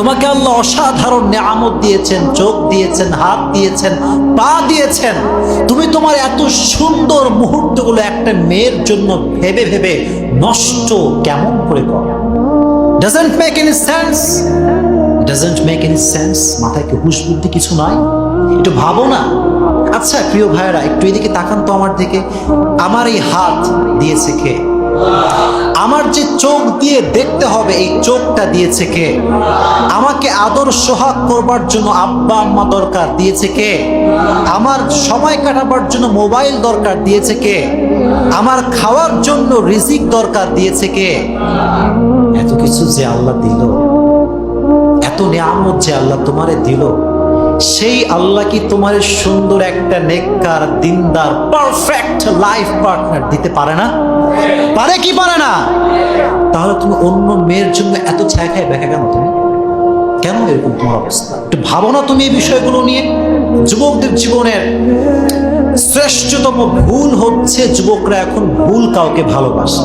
তোমাকে আল্লাহ অসাধারণ নিয়ামত দিয়েছেন, চোখ দিয়েছেন, হাত দিয়েছেন, পা দিয়েছেন। তুমি তোমার এত সুন্দর মুহূর্তগুলো একটা মেয়ের জন্য ভেবে ভেবে নষ্ট কেমন করে করো? Doesn't make any sense doesn't make any sense মাথায় কি হুশ বুদ্ধি কিছু নাই? একটু ভাবো না। আচ্ছা প্রিয় ভাইয়েরা, একটু এদিকে তাকান তো আমার দিকে। আমার এই হাত দিয়েছে কে? আমার যে চোখ দিয়ে দেখতে হবে, এই চোখটা দিয়েছে কে? আমাকে আদর সোহাগ করবার জন্য আব্বা আম্মা দরকার দিয়েছে কে? আমার সময় কাটাবার জন্য মোবাইল দরকার দিয়েছে কে? আমার খাওয়ার জন্য রিজিক দরকার দিয়েছে কে? এত কিছু যে আল্লাহ দিল, এত নিয়ামত যে আল্লাহ তোমারে দিল সেই আল্লাহ কি তোমার সুন্দর একটা নেককার, দিনদার পারফেক্ট লাইফ পার্টনার দিতে পারে না? পারে কি পারে না? তাহলে তুমি অন্য মেয়ের জন্য এত ছায়া খায় দেখা কেন তুমি? কেন এরকম তোমার অবস্থা? একটু ভাবো না তুমি এই বিষয়গুলো নিয়ে। যুবকদের জীবনের শ্রেষ্ঠতম ভুল হচ্ছে যুবকরা এখন ভুল কাউকে ভালোবাসে।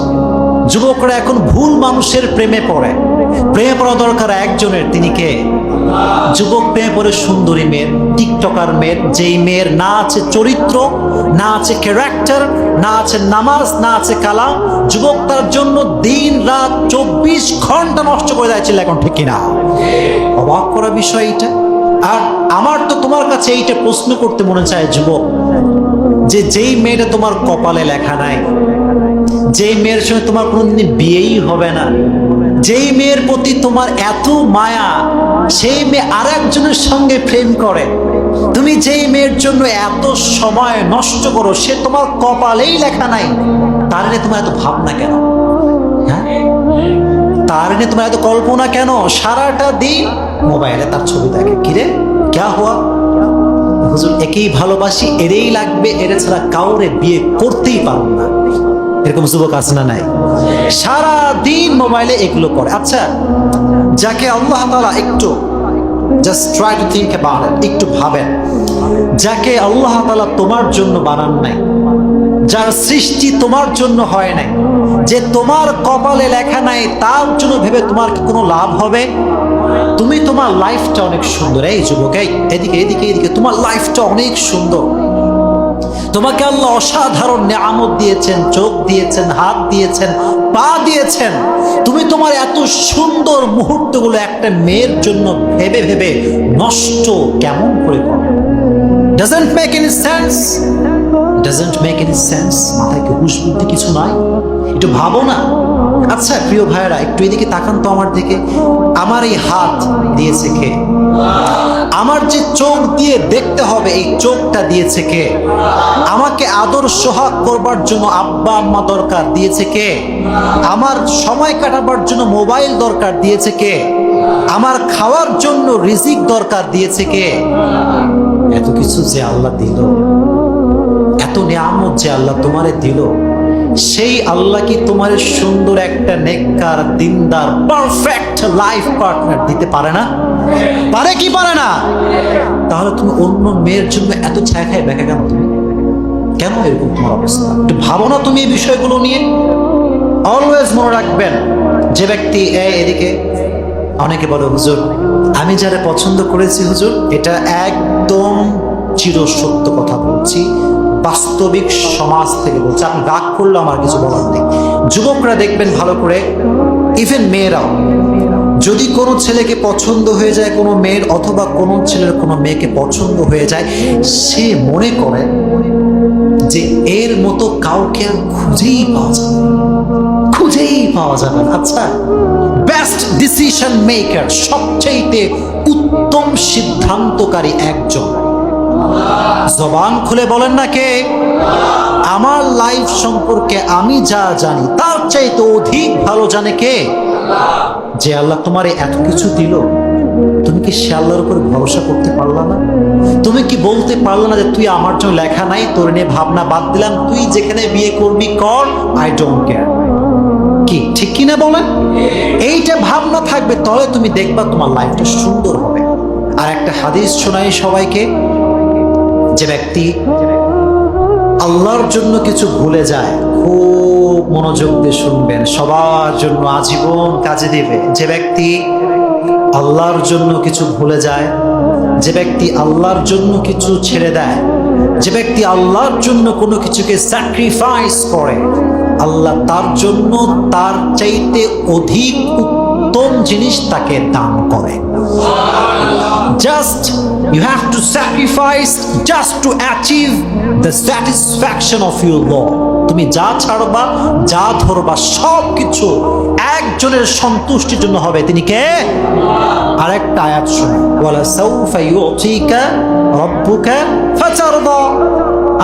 যুবকরা এখন ভুল মানুষের প্রেমে পড়ে। প্রেমে পড়া দরকার একজনের, তিনি কে? যুবক প্রেমে পড়ে সুন্দরী মেয়ের টিকটকার মেয়ের যেই মেয়ের না আছে চরিত্র, না আছে ক্যারেক্টার না আছে নামাজ, না আছে কালাম, যুবক তার জন্য দিন, রাত, চব্বিশ ঘণ্টা নষ্ট করে যাচ্ছিল এখন ঠিক কিনা? অবাক করা বিষয় এটা আর আমার তো তোমার কাছে এইটা প্রশ্ন করতে মনে চায় যুবক, যে যেই মেয়েটা তোমার কপালে লেখা নাই যেই মেয়ের সঙ্গে তোমার কোনোদিন বিয়েই হবে না, যেই মেয়ের প্রতি তোমার এত মায়া, সেই মেয়ে আর একজনের সঙ্গে প্রেম করে। তুমি যেই মেয়ের জন্য এত সময় নষ্ট করো, সে তোমার কপালেই লেখা নাই। তার নিয়ে তোমার এত ভাবনা কেন? হ্যাঁ? তার নিয়ে তোমার এত কল্পনা কেন? সারাটা দিন মোবাইলে তার ছবি দেখে। কিরে ক্যা হওয়া হুজুর, একেই ভালোবাসি, এরেই লাগবে, এরে ছাড়া কাউরে বিয়ে করতেই পারব না। এরকম যুবক আছে না নাই? সারা দিন মোবাইলে এগুলো করে। আচ্ছা যাকে আল্লাহ তালা একটু জাস্ট ট্রাই টু থিঙ্ক একটু ভাবেন। যাকে আল্লাহ তালা তোমার জন্য বানান নাই, যার সৃষ্টি তোমার জন্য হয় নাই, যে তোমার কপালে লেখা নাই, তার জন্য ভেবে তোমার কি কোনো লাভ হবে? তুমি তোমার লাইফটা অনেক সুন্দর। এই যুবক, এই, এদিকে এদিকে এদিকে, তোমার লাইফটা অনেক সুন্দর। তোমাকে আল্লাহ অসাধারণ নিয়ামত দিয়েছেন, চোখ দিয়েছেন, হাত দিয়েছেন, পা দিয়েছেন। তুমি তোমার এত সুন্দর মুহূর্তগুলো একটা মেয়ের জন্য ভেবে ভেবে নষ্ট কেমন করে করো? Doesn't make any sense doesn't make any sense মাথায় হুশ বুদ্ধি কিছু নাই? একটু ভাবো না। আচ্ছা প্রিয় ভাইয়েরা, একটু এদিকে তাকান তো আমার দিকে। আমার এই হাত দিয়েছে কে? আমার যে চোখ দিয়ে দেখতে হবে, এই চোখটা দিয়েছে কে? আমাকে আদর সোহাগ করবার জন্য আব্বা আম্মা দরকার দিয়েছে কে? আমার সময় কাটাবার জন্য মোবাইল দরকার দিয়েছে কে? আমার খাওয়ার জন্য রিজিক দরকার দিয়েছে কে? এত কিছু যে আল্লাহ দিল, এত নিয়ামত যে আল্লাহ তোমারে দিল, সেই আল্লাহ কি তোমার সুন্দর একটা নেককার, দিনদার পারফেক্ট লাইফ পার্টনার দিতে পারে না? পারে কি পারে না? তাহলে তুমি অন্য মেয়ের জন্য এত ছায়া খায় দেখা কেন তুমি? কেন এরকম তোমার অবস্থা? একটু ভাবো না তুমি এই বিষয়গুলো নিয়ে। অলওয়েজ মনে রাখবেন, যে ব্যক্তি এ এদিকে, অনেকে বলে, হুজুর, আমি যারা পছন্দ করেছি, হুজুর, এটা একদম চির সত্য কথা বলছি। বাস্তবিক সমাজ থেকে বলছি। আপনি রাগ করলে আমার কিছু বলার নেই। যুবকরা দেখবেন ভালো করে ইভেন মেয়েরাও যদি কোনো ছেলেকে পছন্দ হয়ে যায় কোনো মেয়ের অথবা কোনো ছেলের কোনো মেয়েকে পছন্দ হয়ে যায়, সে মনে করে যে এর মতো কাউকে আর খুঁজেই পাওয়া যাবে খুঁজেই পাওয়া যাবে। আচ্ছা বেস্ট ডিসিশন মেকার সবচেয়ে উত্তম সিদ্ধান্তকারী একজন। জবান খুলে বলেন না কে? আমার লাইফ সম্পর্কে আমি যা জানি, তার চাইতে অধিক ভালো জানে কে? যে আল্লাহ তোমার এত কিছু দিল, তুমি কি সে আল্লাহর উপর ভরসা করতে পারলা না? তুমি কি বলতে পারলা না যে তুই আমার জন্য লেখা নাই, তোর নিয়ে ভাবনা বাদ দিলাম, তুই যেখানে বিয়ে করবি কর আই ডোন্ট কেয়ার কি, ঠিক কি না বলেন? এইটা ভাবনা থাকবে, তবে তুমি দেখবা তোমার লাইফটা সুন্দর হবে। আর একটা হাদিস শোনাই সবাইকে, যে ব্যক্তি আল্লাহর জন্য কিছু ভুলে যায়, খুব মনোযোগ দিয়ে শুনবেন। সবার জন্য আজীবন কাজে দিবে। যে ব্যক্তি আল্লাহর জন্য কিছু ভুলে যায়, যে ব্যক্তি আল্লাহর জন্য কিছু ছেড়ে দেয়, যে ব্যক্তি আল্লাহর জন্য কোনো কিছুকে স্যাক্রিফাইস করে, আল্লাহ তার জন্য তার চাইতে অধিক উত্তম জিনিস তাকে দান করে just, you have to sacrifice just to achieve the satisfaction of your Lord. তুমি যা ছাড়বা, যা ধরবা সব কিছু একজনের সন্তুষ্টির জন্য হবে। তিনি কে? আরেকটা আয়াত শুনে ওয়ালা সাউফা ইউতিকা রাব্বুকা ফাতারদা।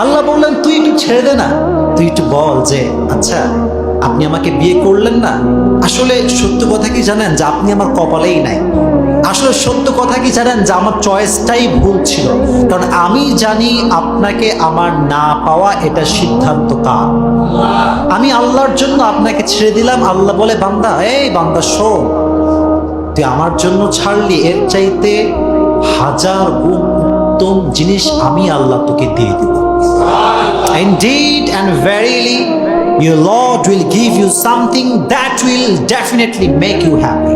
আল্লাহ বললেন, তুই একটু ছেড়ে দে না। তুই একটু বল যে আচ্ছা আপনি আমাকে বিয়ে করলেন না? আসলে সত্য কথা কি জানেন যে আপনি আমার কপালেই নাই? আসলে সত্য কথা কি জানেন যে আমার চয়েসটাই ভুল ছিল? কারণ আমি জানি আপনাকে আমার না পাওয়া এটা সিদ্ধান্ত কার? আমি আল্লাহর জন্য আপনাকে ছেড়ে দিলাম। আল্লাহ বলে বান্দা এই বান্দা শোন। তুই আমার জন্য ছাড়লি এর চাইতে হাজার গুণ উত্তম জিনিস আমি আল্লাহ তোকে দিয়ে দিব। Indeed and verily, your Lord will give you something that will definitely make you happy.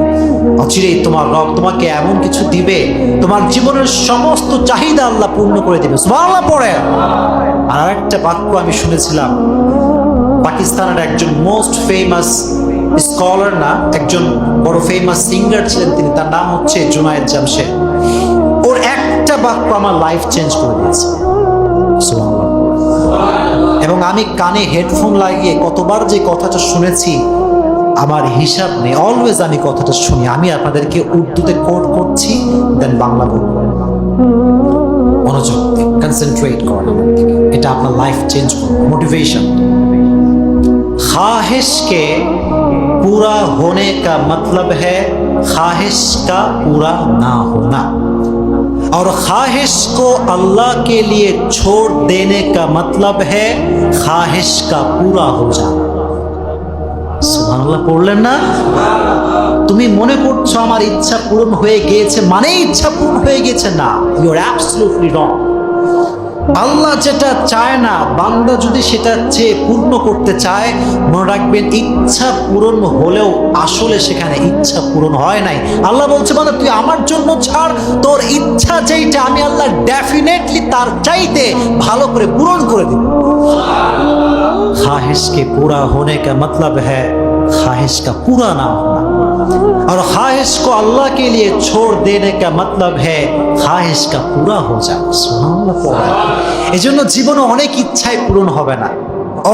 অচিরেই তোমার রব তোমাকে এমন কিছু দিবে, তোমার জীবনের সমস্ত চাহিদা আল্লাহ পূর্ণ করে দিবে। সুবহানাল্লাহ পড়ে। আর একটা বাক্য আমি শুনেছিলাম, পাকিস্তানের একজন মোস্ট ফেমাস স্কলার না, একজন বড় ফেমাস সিঙ্গার ছিলেন তিনি, তার নাম হচ্ছে জুনায়েদ জামশেদ। ওর একটা বাক্য আমার লাইফ চেঞ্জ করে দিয়েছে। সুবহানাল্লাহ। এবং আমি কানে হেডফোন লাগিয়ে কতবার যে কথাটা শুনেছি আমার হিসাব নেই অলওয়েজ আমি কথাটা শুনি আমি আপনাদেরকে উর্দুতে কোট করছি দেন বাংলা বলবো মনোযোগ কনসেন্ট্রেট করেন আমার দিকে। এটা আপনার লাইফ চেঞ্জ করবে মোটিভেশন ख्वाहिश के पूरा होने का मतलब है ख्वाहिश का पूरा ना होना और ख्वाहिश को अल्लाह के लिए छोड़ देने का मतलब है ख्वाहिश का पूरा हो जाना সুবহানাল্লাহ পড়লেন না তুমি মনে করছো আমার ইচ্ছা পূরণ হয়ে গিয়েছে মানে ইচ্ছা পূরণ হয়ে গেছে না ইউ আর অ্যাবসলিউটলি রং আল্লাহ যেটা চায় না, বান্দা যদি সেটা চেয়ে পূর্ণ করতে চায়, মনে রাখবেন ইচ্ছা পূরণ হলেও আসলে সেখানে ইচ্ছা পূরণ হয় নাই। আল্লাহ বলছে মানে তুই আমার জন্য ছাড়। তোর ইচ্ছা যেইটা, আমি আল্লাহ ডেফিনেটলি তার চাইতে ভালো করে পূরণ করে দিব। খাহিসকে পুরা হোনে কা মতলব হ্যাঁ খাহিস কা পুরা না হোনা। और ख्वाहिश को अल्लाह के लिए छोड़ देने का मतलब है ख्वाहिश का पूरा हो जाना সুবহানাল্লাহ পড়া। এজন্য জীবনে অনেক ইচ্ছাই পূরণ হবে না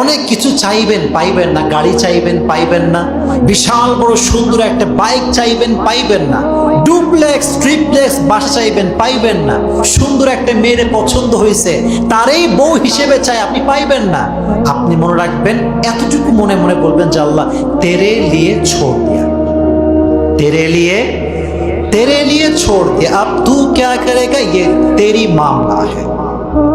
অনেক কিছু চাইবেন পাইবেন না গাড়ি চাইবেন পাইবেন না বিশাল বড় সুন্দর একটা বাইক চাইবেন পাইবেন না ডুপ্লেক্স ট্রিপ্লেক্স বাসা চাইবেন পাইবেন না সুন্দর একটা মেয়ের পছন্দ হয়েছে তারই বউ হিসেবে চাই আপনি পাইবেন না আপনি মনে রাখবেন এতটুকু মনে মনে বলবেন যে আল্লাহ তেরে লিয়ে ছোড় দিয়া तेरे लिए तेरे लिए छोड़ दे अब तू क्या करेगा ये तेरी मामला है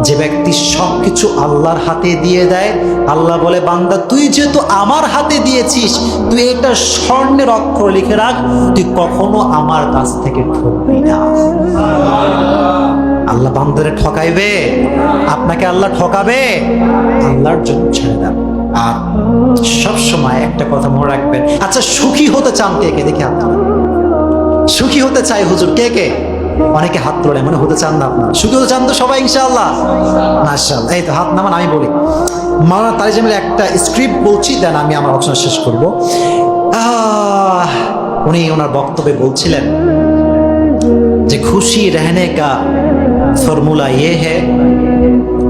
যে ব্যক্তি সবকিছু আল্লাহর হাতে দিয়ে দেয় আল্লাহ বলে বান্দা তুই যেহেতু আমার হাতে দিয়েছিস তুই এটা স্বর্ণের অক্ষর লিখে রাখ তুই কখনো আমার কাছ থেকে ঠকবি না আল্লাহ বান্দারে ঠকাইবে আপনাকে আল্লাহ ঠকাবে আল্লাহর জন্য ছেড়ে দেন আর সব সময় একটা কথা মনে রাখবেন। আচ্ছা সুখী হতে চান কে কে? দেখে হাত সুখী হতে চাই হুজুর কে কে? অনেকে হাত তোলে মানে হতে চান না আপনার। সুখী হতে চান তো সবাই ইনশাল্লাহ মাশাল্লাহ এই তো হাত নামান, আমি বলি। মাওলানা তারিজামের একটা স্ক্রিপ্ট বলছি, দেন আমি আমার অপশন শেষ করব। উনি ওনার বক্তব্যে বলছিলেন যে খুশি রহনে কা ফর্মুলা ইয়ে হ্যাঁ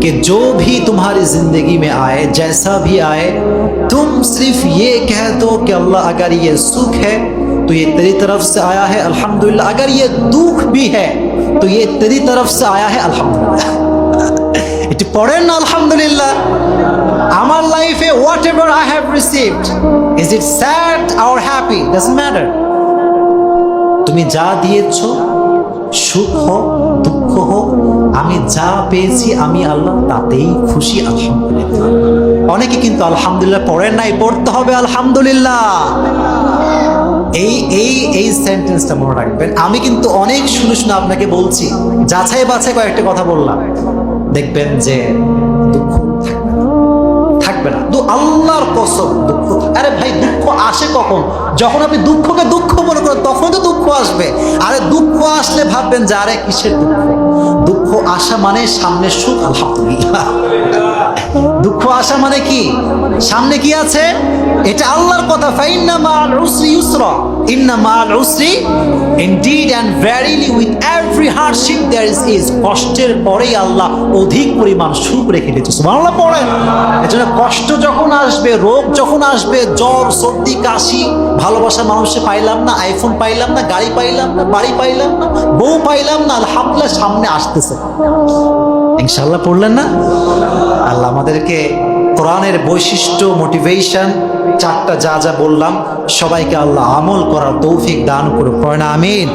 कि जो भी तुम्हारी जिंदगी में आए जैसा भी आए तुम सिर्फ ये कह दो कि अल्लाह अगर ये सुख है तो ये तेरी तरफ से आया है अल्हम्दुलिल्लाह अगर ये दुख भी है तो ये तेरी तरफ से आया है अल्हम्दुलिल्लाह এটি পড়েন না আলহামদুলিল্লাহ আমার লাইফে whatever I have received is it sad our happy doesn't matter তুমি যা দিয়েছ সুখ হোক দুঃখ হোক, আমি যা পেয়েছি আমি আল্লাহ তাতেই খুশি আলহামদুলিল্লাহ অনেকে কিন্তু আলহামদুলিল্লাহ পড়েন নাই, পড়তে হবে আলহামদুলিল্লাহ। এই এই এই সেন্টেন্সটা মনে রাখবেন। আমি কিন্তু অনেক শুনে শুনে আপনাকে বলছি, যাচাই বাছাই কয়েকটা কথা বললাম। দেখবেন যে দুঃখ থাকবে না। থাকবে না। তো আল্লাহর কসম, দুঃখ আরে ভাই, দুঃখ আসে কখন? যখন আপনি দুঃখকে দুঃখ মনে করেন, তখন তো দুঃখ আসবে। আরে দুঃখ আসলে ভাববেন যে, আরে কিসের দুঃখ? দুঃখ আসা মানে সামনে সুখ আলহামদুলিল্লাহ। দুঃখ মানে কি? সামনে কি আছে? এটা আল্লাহর কথা, ফাইন্না মাল উসরি ইউসরা। ইন্না মাল উসরি indeed and verily with every hardship there is is কষ্টের পরেই আল্লাহ অধিক পরিমাণ সুখ রেখে দিয়েছে। সুবহানাল্লাহ পড়েন। এজন্য কষ্ট যখন আসবে, রোগ যখন আসবে, জ্বর, সর্দি, কাশি, ভালোবাসা মানুষে পাইলাম না আইফোন পাইলাম না, গাড়ি পাইলাম না, বাড়ি পাইলাম না, বউ পাইলাম না, আলহামদুলিল্লাহ সামনে আসতেছে। ইনশাল্লাহ পড়লেন না? আল্লাহ আমাদেরকে কোরআনের বৈশিষ্ট্য মোটিভেশন চারটা যা যা বললাম, সবাইকে আল্লাহ আমল করার তৌফিক দান করুক। কয়না আমিন।